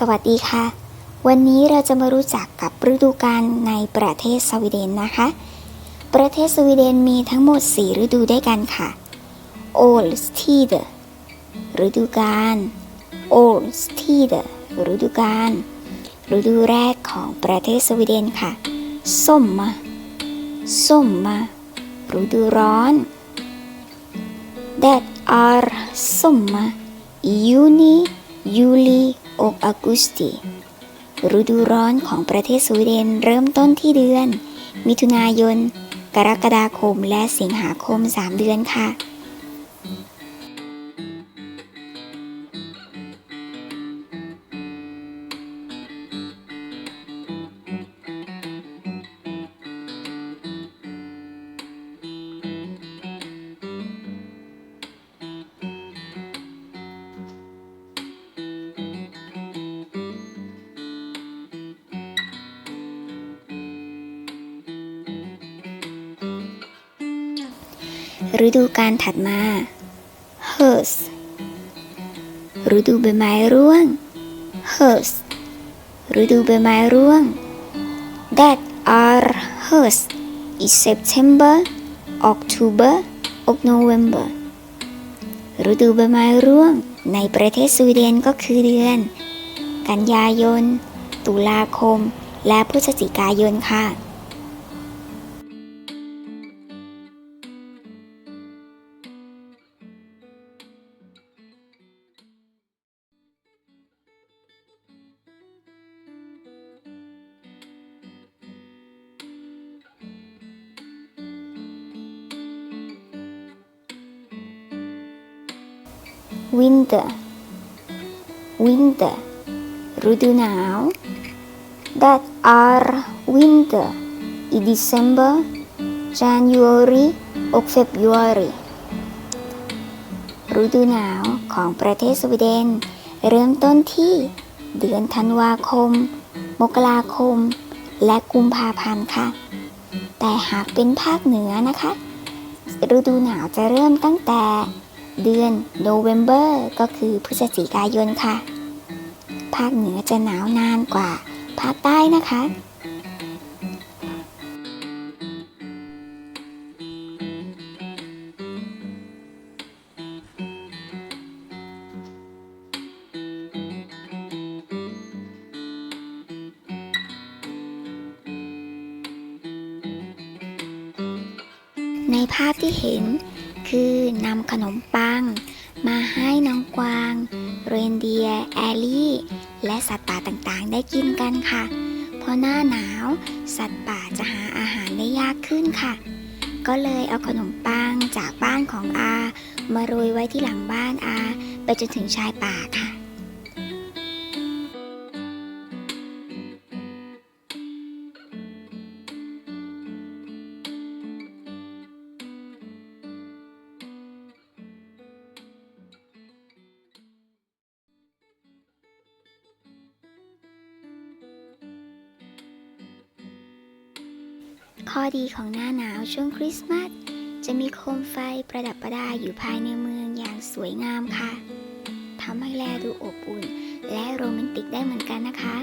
สวัสดีค่ะ วันนี้เราจะมารู้จักกับฤดูกาลในประเทศสวีเดนนะคะ ประเทศสวีเดนมีทั้งหมด 4 ฤดูด้วยกันค่ะ o l s t i d ฤดูกาล o l s t i d ฤดูกาลฤดูแรกของประเทศสวีเดนค่ะส้มมาส้มมาฤดูร้อน Det är sommar juni, juli och augusti ฤดูร้อนของประเทศสวีเดนเริ่มต้นที่เดือน มิถุนายน กรกฎาคมและสิงหาคม 3 เดือนค่ะ ฤดูการถัดมา h ö s ฤดูใบไม้ร่วง h ö s ฤดูใบไม้ร่วง That are h ö s is September October och November ฤดูใบไม้ร่วง ในประเทศสวีเดนก็คือเดือน กันยายน ตุลาคม และพฤศจิกายนค่ะ winter winter ฤดูหนาว that are winter in December January or February ฤดูหนาวของประเทศสวีเดน เริ่มต้นที่เดือนธันวาคม มกราคม และกุมภาพันธ์ค่ะ แต่หากเป็นภาคเหนือนะคะ ฤดูหนาวจะเริ่มตั้งแต่ เดือน November ก็คือพฤศจิกายนค่ะ ภาคเหนือจะหนาวนานกว่าภาคใต้นะคะ ในภาพที่เห็น คือนำขนมปัง มาให้น้องกวาง เรนเดียแอลลี่ และสัตว์ป่าต่างๆ ได้กินกันค่ะ เพราะหน้าหนาว สัตว์ป่าจะหาอาหารได้ยากขึ้นค่ะ ก็เลยเอาขนมปังจากบ้านของอา มาโรยไว้ที่หลังบ้านอา ไปจนถึงชายป่าค่ะ ข้อดีของหน้าหนาวช่วงคริสต์มาสจะมีโคมไฟประดับประดาอยู่ภายในเมืองอย่างสวยงามค่ะทำให้แลดูอบอุ่น และโรแมนติกได้เหมือนกันนะคะ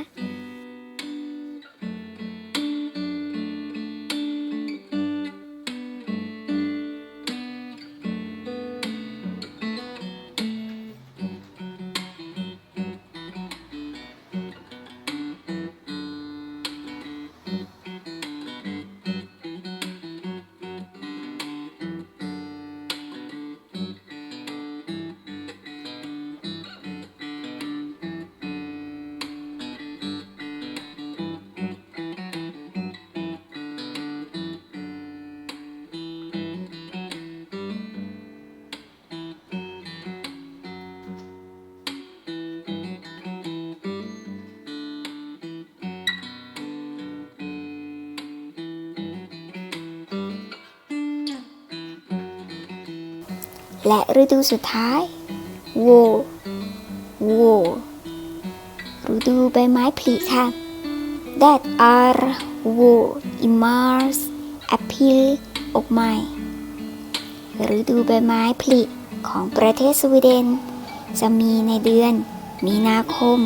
และฤดูสุดท้ายโวโวฤดูใบไม้ผลิค่ะ that are wo i mars april och maj ฤดูใบไม้ผลิของประเทศสวีเดน จะมีในเดือน มีนาคม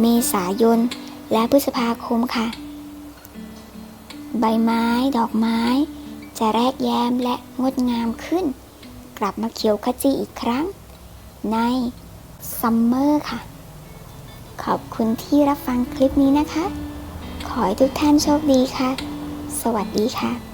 เมษายน และพฤษภาคมค่ะ ใบไม้ดอกไม้ จะแรกแย้มและงดงามขึ้น ลับมาเขียวขจีอีกครั้ง ในซัมเมอร์ค่ะ ขอบคุณที่รับฟังคลิปนี้นะคะ ขอให้ทุกท่านโชคดีค่ะ สวัสดีค่ะ